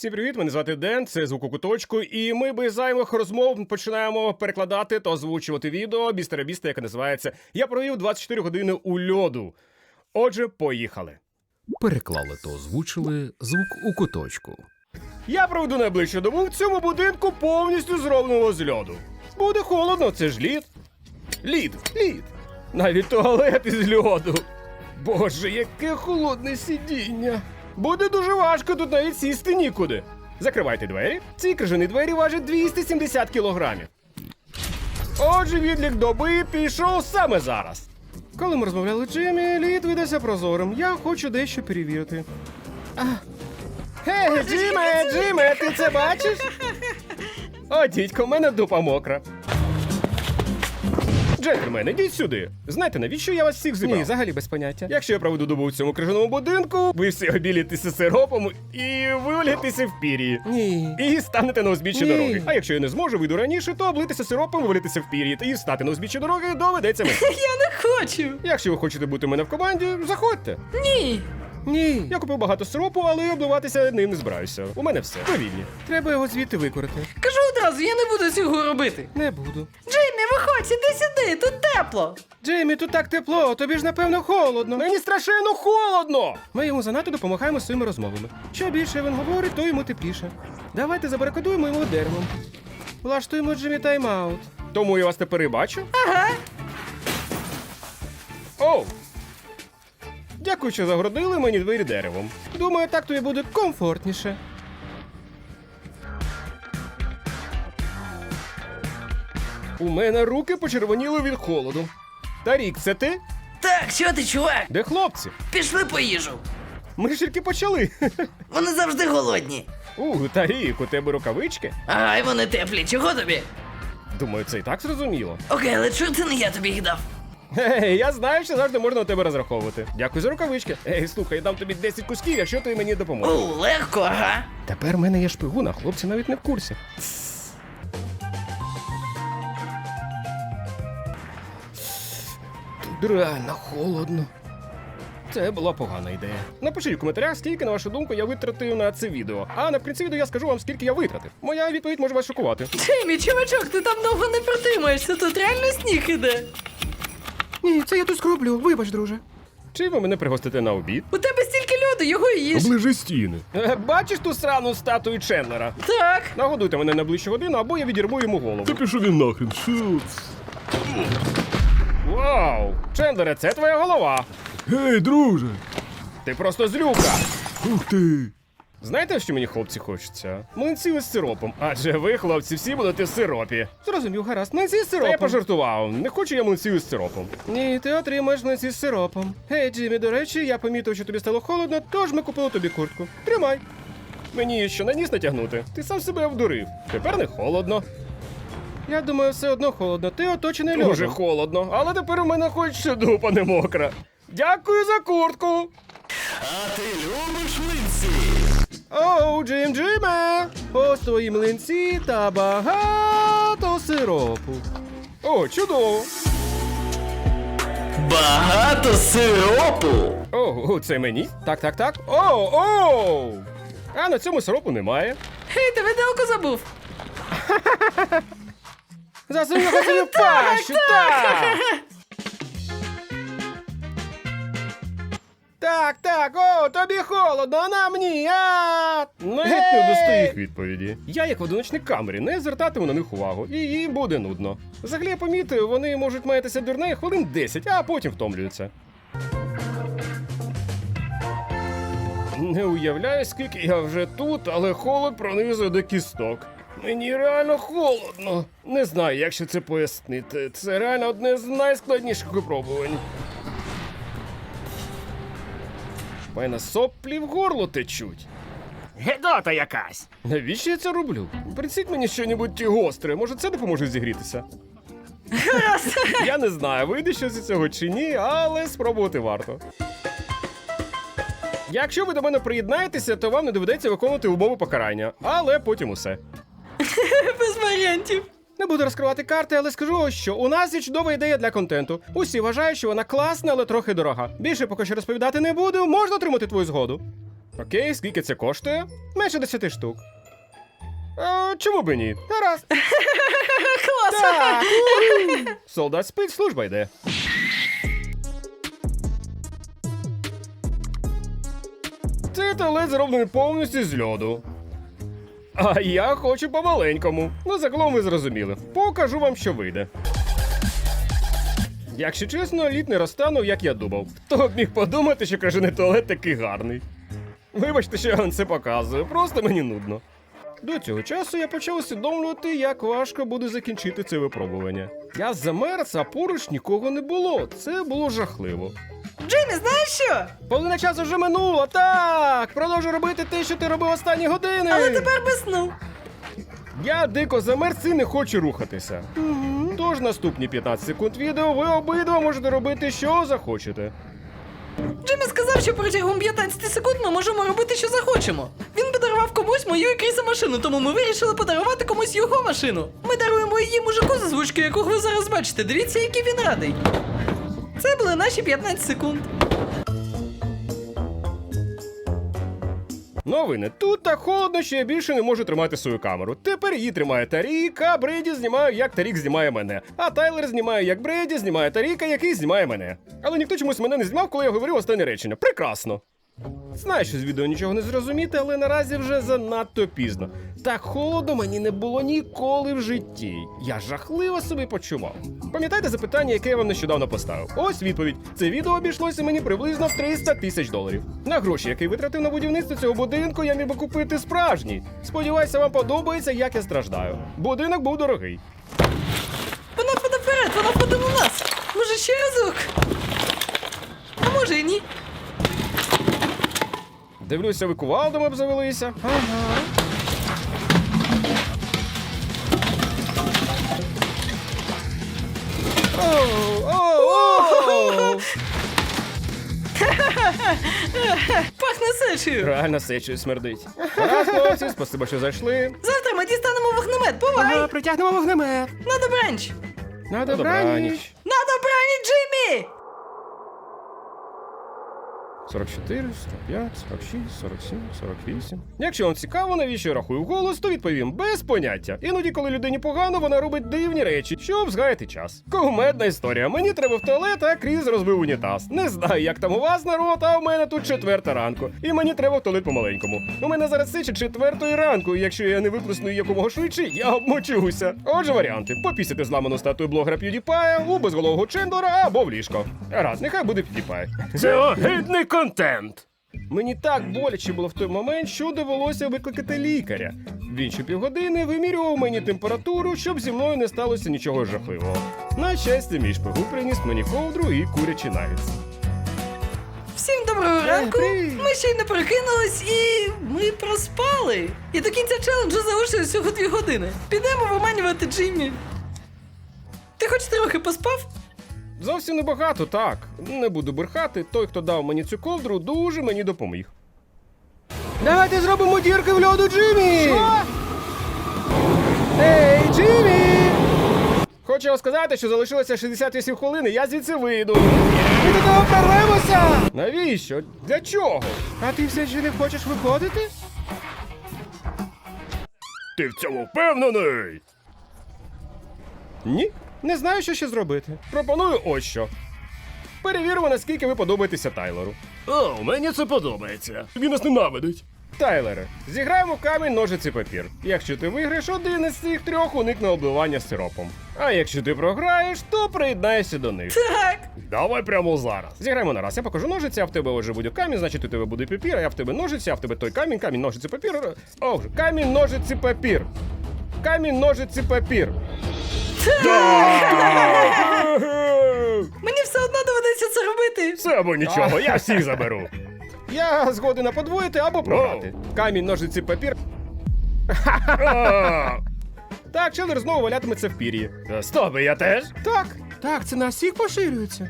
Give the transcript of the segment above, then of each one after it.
Всім привіт, мене звати Ден, це звук у куточку, і ми без зайвих розмов починаємо перекладати та озвучувати відео містера Біста, яке називається Я провів 24 години у льоду. Отже, поїхали. Переклали та озвучили звук у куточку. Я проведу найближчу добу в цьому будинку повністю зробленого з льоду. Буде холодно, це ж лід. Лід, лід. Навіть туалет із льоду. Боже, яке холодне сидіння. Буде дуже важко тут навіть сісти нікуди. Закривайте двері. Ці крижані двері важать 270 кілограмів. Отже, відлік доби пішов саме зараз. Коли ми розмовляли Джиммі, лід видався прозорим. Я хочу дещо перевірити. Гей, Джиме, Джиме, ти це бачиш? О, дідько, в мене дупа мокра. Джентльмени, йдіть сюди. Знаєте, навіщо я вас всіх зібрав? Ні, взагалі без поняття. Якщо я проведу добу в цьому крижаному будинку, ви всі обілітеся сиропом і вивалітеся в пір'ї. Ні. І станете на узбіччі Ні. дороги. А якщо я не зможу вийду раніше, то облитися сиропом, вивалитися в пір'ї і стати на узбіччі дороги доведеться мені. Хочу. Якщо ви хочете бути у мене в команді, заходьте. Ні. Ні. Я купив багато сиропу, але обливатися ним не збираюся. У мене все. Повільні. Треба його звідти викорити. Кажу одразу, я не буду цього робити. Не буду. Джеймі, виходь, іди сюди, тут тепло. Джеймі, тут так тепло, тобі ж напевно холодно. Мені страшенно холодно! Ми йому занадто допомагаємо своїми розмовами. Що більше він говорить, то йому тепліше. Давайте забарикадуємо його деревом. Влаштуємо Джиммі тайм-аут. Тому я вас тепер і бачу. Ага. Оу! Дякую, що загородили мені двері деревом. Думаю, так тобі буде комфортніше. У мене руки почервоніли від холоду. Тарік, це ти? Так, що ти, чувак? Де хлопці? Пішли по їжу. Ми ж тільки почали. Вони завжди голодні. У, Тарік, у тебе рукавички? Ага, вони теплі. Чого тобі? Думаю, це і так зрозуміло. Окей, але чого це не я тобі їх дав? Гей, я знаю, що завжди можна на тебе розраховувати. Дякую за рукавички. Ей, слухай, я дам тобі 10 кусків, якщо ти мені допоможеш. О, легко, ага. Тепер в мене є шпигун, а хлопці навіть не в курсі. Тут реально холодно. Це була погана ідея. Напишіть в коментарях, скільки, на вашу думку, я витратив на це відео. А наприкінці відео я скажу вам, скільки я витратив. Моя відповідь може вас шокувати. Джеймі, чувачок, ти там довго не протримаєшся, тут реально сніг іде. Ні, це я тут скроблю. Вибач, друже. Чи ви мене пригостите на обід? У тебе стільки льоду, його і їж. Оближи стіни. Е, Бачиш ту срану статую Ченнера? Так. Нагодуйте мене на ближчу годину, або я відірву йому голову. Та пішов він нахрен. Що? Вау! Чендлере, це твоя голова. Гей, друже! Ти просто злюка. Ух ти! Знаєте, що мені хлопці хочеться? Млинці із сиропом. Адже ви, хлопці, всі будете в сиропі. Зрозумів, гаразд. Млинці з Та я пожартував. Не хочу я млинців із сиропом. Ні, ти отримаєш млинці з сиропом. Гей, Джиммі, до речі, я помітив, що тобі стало холодно, тож ми купили тобі куртку. Тримай. Мені її що на ніс натягнути. Ти сам себе обдурив. Тепер не холодно. Я думаю, все одно холодно. Ти оточений льодом. Дуже холодно, але тепер у мене хоч ще дупа не мокра. Дякую за куртку. А ти любиш млинці? Оу, Джим Джиме! Ось твої млинці та багато сиропу. О, чудово. Багато сиропу. О, це мені? Так, так, так. О, о! А на цьому сиропу немає. Гей, ти виделку забув. Засунь його собі пащу, так! Так, так, о, тобі холодно, а нам ні, а! Навіть не достаю їх відповіді. Я, як в одиночній камері, не звертатиму на них увагу, і їм буде нудно. Взагалі я помітив, вони можуть маятися дурне хвилин 10, а потім втомлюються. Не уявляю, скільки я вже тут, але холод пронизує до кісток. Мені реально холодно. Не знаю, як ще це пояснити. Це реально одне з найскладніших випробувань. Мене соплі в горло течуть. Гедота якась. Навіщо я це роблю? Принесіть мені щось гостре, може це допоможе зігрітися. я не знаю, вийде щось із цього чи ні, але спробувати варто. Якщо ви до мене приєднаєтеся, то вам не доведеться виконувати умови покарання, але потім усе. Без варіантів. Не буду розкривати карти, але скажу ось що. У нас є чудова ідея для контенту. Усі вважають, що вона класна, але трохи дорога. Більше поки що розповідати не буду, можна отримати твою згоду. Окей, скільки це коштує? Менше 10 штук. А, чому б і ні? Гаразд. Клас! Так. Солдат спить, служба йде. Цей туалет зроблений повністю з льоду. А я хочу по-маленькому. Ну, загалом ви зрозуміли. Покажу вам, що вийде. Якщо чесно, лід не розтанув, як я думав. Хто б міг подумати, що кажений туалет такий гарний. Вибачте, що я вам це показую, просто мені нудно. До цього часу я почав усвідомлювати, як важко буде закінчити це випробування. Я замерз, а поруч нікого не було. Це було жахливо. Джиммі, знаєш що? Половина часу вже минуло. Так, продовжуй робити те, що ти робив останні години. Але тепер без сну. Я дико замерз і не хочу рухатися. Тож наступні 15 секунд відео ви обидва можете робити, що захочете. Джиммі сказав, що протягом 15 секунд ми можемо робити, що захочемо. Він подарував комусь мою і Кріса машину, тому ми вирішили подарувати комусь його машину. Ми даруємо її мужику з озвучкою, яку ви зараз бачите. Дивіться, який він радий. Це були наші 15 секунд. Новини. Тут так холодно, що я більше не можу тримати свою камеру. Тепер її тримає Тарік, а Бреді знімаю, як Тарік знімає мене. А Тайлер знімає, як Бреді знімає Таріка, який знімає мене. Але ніхто чомусь мене не знімав, коли я говорив останнє речення. Прекрасно. Знаю, що з відео нічого не зрозуміти, але наразі вже занадто пізно. Так холодно мені не було ніколи в житті. Я жахливо себе почував. Пам'ятаєте запитання, яке я вам нещодавно поставив? Ось відповідь. Це відео обійшлося мені приблизно в 300 тисяч доларів. На гроші, які витратив на будівництво цього будинку, я міг би купити справжній. Сподіваюся, вам подобається, як я страждаю. Будинок був дорогий. Вона впаде вперед, вона впаде на нас. Може ще разок? А може і ні. Дивлюся, ви кувалдами обзавелися. Ага. Оу, оу, оу. Пахне сечею. Реально сечою смердить. Раз, хлопці, спасибо, що зайшли. Завтра ми дістанемо вогнемет. Бувай! притягнемо вогнемет. На добранч! На Добраніч. добраніч. На добраніч, Джиммі! 44, 45, 46, 47, 48. Якщо вам цікаво, навіщо я рахую голос, то відповім без поняття. Іноді, коли людині погано, вона робить дивні речі, щоб згаяти час. Кумедна історія. Мені треба в туалет, а Кріс розбив унітаз. Не знаю, як там у вас народ, а у мене тут четверта ранку. І мені треба в туалет по-маленькому. У мене зараз сичі четвертої ранку, і якщо я не виплесну якомога швидше, я обмочуся. Отже, варіанти: попісити зламану статую блогера PewDiePie, у безголового Чендлера або в ліжко. Раз, нехай буде PewDiePie. Це огидний контент. Мені так боляче було в той момент, що довелося викликати лікаря. Він ще півгодини вимірював мені температуру, щоб зі мною не сталося нічого жахливого. На щастя, мій шпигун приніс мені ковдру і курячі нагетси. Всім доброго ранку! Ми ще й не прокинулись і ми проспали. І до кінця челенджу залишилось всього дві години. Підемо виманювати Джиммі. Ти хоч трохи поспав? Зовсім небагато, так. Не буду брехати. Той, хто дав мені цю ковдру, дуже мені допоміг. Давайте зробимо дірки в льоду Джиммі. Що? Ей, Джиммі! Хочу вам сказати, що залишилося 68 хвилин, і я звідси вийду. Ми до того прорвемося! Навіщо? Для чого? А ти все ще не хочеш виходити? Ти в цьому впевнений? Ні, не знаю, що ще зробити. Пропоную ось що. Перевіримо, наскільки ви подобаєтеся Тайлеру. О, мені це подобається. Він нас ненавидить. Тайлере, зіграємо камінь, ножиці, папір. Якщо ти виграєш один із цих трьох, уникне обливання сиропом. А якщо ти програєш, то приєднайся до них. Так. Давай прямо зараз. Зіграємо на раз. Я покажу ножиці, а в тебе вже буде камінь, значить у тебе буде папір, а я в тебе ножиці, а в тебе той камінь, камінь, ножиці, папір. О, камінь, ножиці, папір. Камінь, ножиці, папір. Мені все одно доведеться це робити. Все або нічого, я всіх заберу. Я згоден на подвоїти або програти. Камінь, ножиці, папір. Так, Челер знову валятиметься в пір'ї. Стоп, я теж? Так, Так, це на всіх поширюється.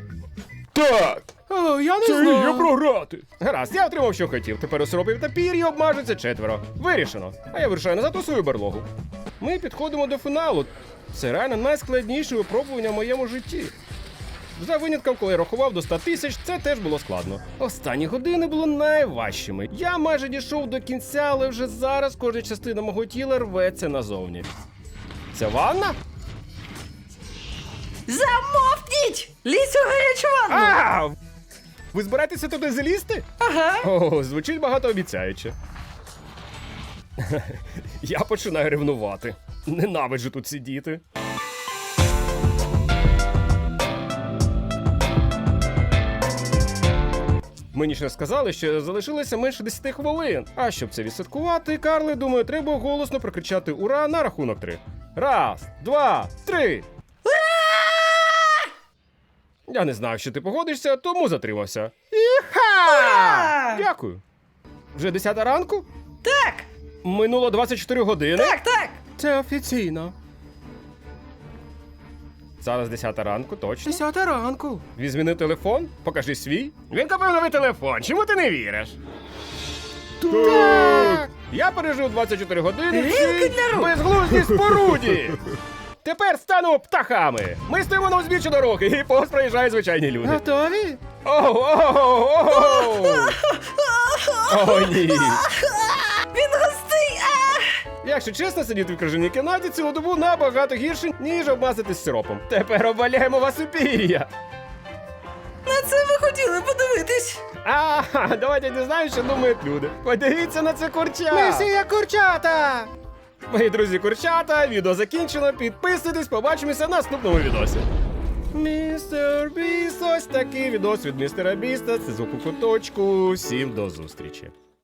так. О, я не Це знаю. я програти. Гаразд, я отримав, що хотів. Тепер у сиропів та пір'ї обмажуться четверо. Вирішено. А я вирушаю назад у свою берлогу. Ми підходимо до фіналу. Це реально найскладніше випробування в моєму житті. За винятком, коли я рахував до 100 тисяч, це теж було складно. Останні години були найважчими. Я майже дійшов до кінця, але вже зараз кожна частина мого тіла рветься назовні. Це ванна? Замовкніть! Лізь у гарячу ванну! А! Ви збираєтеся туди залізти? Ага. О, звучить багатообіцяюче. Я починаю ревнувати. Ненавиджу тут сидіти. Мені ще сказали, що залишилося менше 10 хвилин. А щоб це відсвяткувати, Карле, думаю, треба голосно прокричати ура на рахунок три. Раз, два, три. Я не знав, що ти погодишся, тому затримався. Іха! Ура! Дякую. Вже 10 ранку? Так, Минуло 24 години. так, так. Це офіційно. Зараз 10 ранку, точно. Десята ранку. Візьміни телефон, покажи свій. Він купив новий телефон. Чому ти не віриш? Так. Я пережив 24 години в цій для рук. безглуздій споруді. Тепер стану птахами. Ми стоїмо на узбіччі дороги, і повз проїжджають звичайні люди. Готові? Оу, оу, оу. О, ні. Якщо чесно, сидіти в крижаній кімнаті цілу добу набагато гірше, ніж обмазатись сиропом. Тепер обваляємо вас у пір'я. На це ви хотіли подивитись. А, давайте дізнаємося, що думають люди. Подивіться на це курча. Місія курчата! Мої друзі курчата, відео закінчено. Підписуйтесь, побачимося в наступному відосі. Містер Біст, ось такий відос від містера Біста. Це звук у куточку. Всім до зустрічі.